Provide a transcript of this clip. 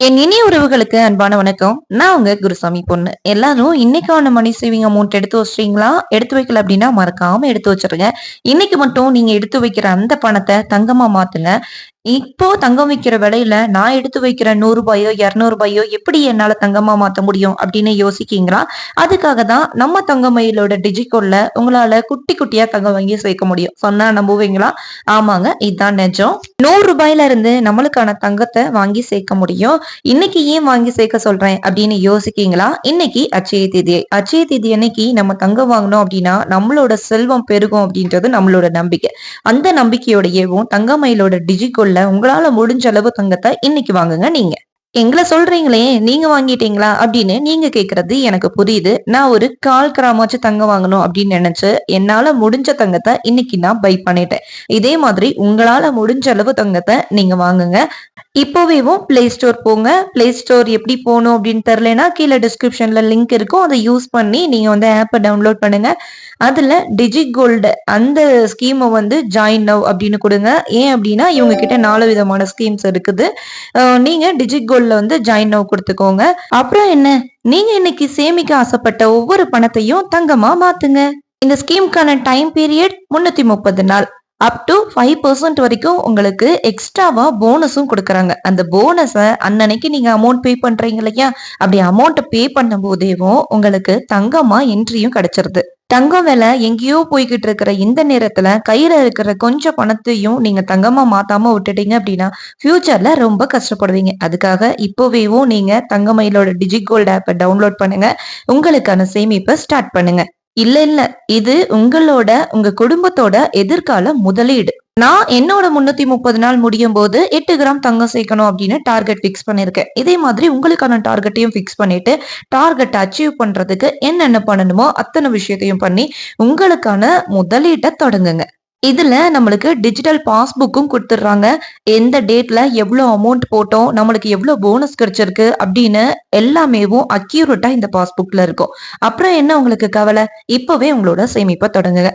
என் இனிய உறவுகளுக்கு அன்பான வணக்கம். நான் உங்க குருசாமி பொண்ணு. எல்லாரும் இன்னைக்கான மணி சேவிங் அமௌண்ட் எடுத்து வச்சிட்டீங்களா? எடுத்து வைக்கல அப்படின்னா மறக்காம எடுத்து வச்சிருங்க. இன்னைக்கு மட்டும் நீங்க எடுத்து வைக்கிற அந்த பணத்தை தங்கமா மாத்துங்க. இப்போ தங்கம் வைக்கிற விலையில நான் எடுத்து வைக்கிற நூறு ரூபாயோ இரநூறு ரூபாயோ எப்படி என்னால தங்கமா மாத்த முடியும் அப்படின்னு யோசிக்கீங்களா? அதுக்காக தான் நம்ம தங்கமயிலோட டிஜிகோல்ல உங்களால குட்டி குட்டியா தங்கம் வாங்கி சேர்க்க முடியும். சொன்னா நம்புவீங்களா? ஆமாங்க இதுதான் நிஜம். நூறு ரூபாயில இருந்து நம்மளுக்கான தங்கத்தை வாங்கி சேர்க்க முடியும். இன்னைக்கு ஏன் வாங்கி சேர்க்க சொல்றேன் அப்படின்னு யோசிக்கீங்களா? இன்னைக்கு அச்சய தேதி. அச்சய தேதி அன்னைக்கு நம்ம தங்கம் வாங்கினோம் அப்படின்னா நம்மளோட செல்வம் பெருகும் அப்படின்றது நம்மளோட நம்பிக்கை. அந்த நம்பிக்கையோடையவும் தங்கமயிலோட டிஜிகோல் உங்களால முடிஞ்ச அளவு தங்கத்தை இன்னைக்கு வாங்குங்க நீங்க. எங்களை சொல்றீங்களே நீங்க வாங்கிட்டீங்களா அப்படின்னு நீங்க கேக்குறது எனக்கு புரியுது. நான் ஒரு கால் கிராமாச்சு தங்கம் வாங்கணும் அப்படின்னு நினைச்சு என்னால முடிஞ்ச தங்கத்தை இன்னைக்கு நான் பை பண்ணிட்டேன். இதே மாதிரி உங்களால முடிஞ்ச அளவு தங்கத்தை நீங்க வாங்குங்க. இப்போவேவும் பிளே ஸ்டோர் போங்க. பிளே ஸ்டோர் எப்படி போகணும் அப்படின்னு தெரிலனா கீழே டிஸ்கிரிப்ஷன்ல லிங்க் இருக்கும். அதை யூஸ் பண்ணி நீங்க வந்து ஆப்பை டவுன்லோட் பண்ணுங்க. அதுல டிஜி கோல்டு அந்த ஸ்கீமை வந்து ஜாயின் நவ் அப்படின்னு கொடுங்க. ஏன் அப்படின்னா இவங்க கிட்ட நாலு விதமான ஸ்கீம்ஸ் இருக்குது. நீங்க டிஜி குறிக்கோள்ல வந்து ஜாயின் நவ் கொடுத்துக்கோங்க. அப்புறம் என்ன? நீங்க இன்னைக்கு சேமிக்க ஆசைப்பட்ட ஒவ்வொரு பணத்தையும் தங்கமா மாத்துங்க. இந்த ஸ்கீமுக்கான டைம் பீரியட் முன்னூத்தி முப்பது நாள். அப் டு ஃபைவ் பர்சன்ட் வரைக்கும் உங்களுக்கு எக்ஸ்ட்ராவா போனஸும் கொடுக்குறாங்க. அந்த போனஸை அன்னன்னைக்கு நீங்க அமௌண்ட் பே பண்றீங்க இல்லையா? அப்படி அமௌண்ட் பே பண்ணும் போதேவும் உங்களுக்கு தங்கமா என்ட்ரியும் கிடைச்சிருது. தங்கம் விலை எங்கேயோ போய்கிட்டு இருக்கிற இந்த நேரத்துல கையில இருக்கிற கொஞ்சம் பணத்தையும் நீங்க தங்கமா மாத்தாம விட்டுட்டீங்க அப்படின்னா ஃபியூச்சர்ல ரொம்ப கஷ்டப்படுவீங்க. அதுக்காக இப்போவேவும் நீங்க தங்கமயிலோட டிஜி கோல்டு ஆப்பை டவுன்லோட் பண்ணுங்க. உங்களுக்கான சேமிப்பை ஸ்டார்ட் பண்ணுங்க. இல்ல இல்ல. இது உங்களோட உங்க குடும்பத்தோட எதிர்கால முதலீடு. நான் என்னோட முன்னூத்தி முப்பது நாள் முடியும் போது எட்டு கிராம் தங்கம் சேர்க்கணும் அப்படின்னு டார்கெட் பிக்ஸ் பண்ணிருக்கேன் இதே மாதிரி உங்களுக்கான டார்கெட்டையும் பிக்ஸ் பண்ணிட்டு டார்கெட்டை அச்சீவ் பண்றதுக்கு என்னென்ன பண்ணணுமோ அத்தனை விஷயத்தையும் பண்ணி உங்களுக்கான முதலீட்டை தொடங்குங்க. இதுல நம்மளுக்கு டிஜிட்டல் பாஸ்புக்கும் கொடுத்துட்றாங்க. எந்த டேட்ல எவ்வளவு அமௌண்ட் போட்டோம் நம்மளுக்கு எவ்வளவு போனஸ் கிடைச்சிருக்கு அப்படின்னு எல்லாமேவும் அக்யூரேட்டா இந்த பாஸ்புக்ல இருக்கும். அப்புறம் என்ன உங்களுக்கு கவலை? இப்பவே உங்களோட சேமிப்பை தொடங்குங்க.